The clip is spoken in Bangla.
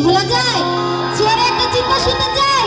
ভোলা যায় ছেড়ে একটা চিন্তা শুনতে চায়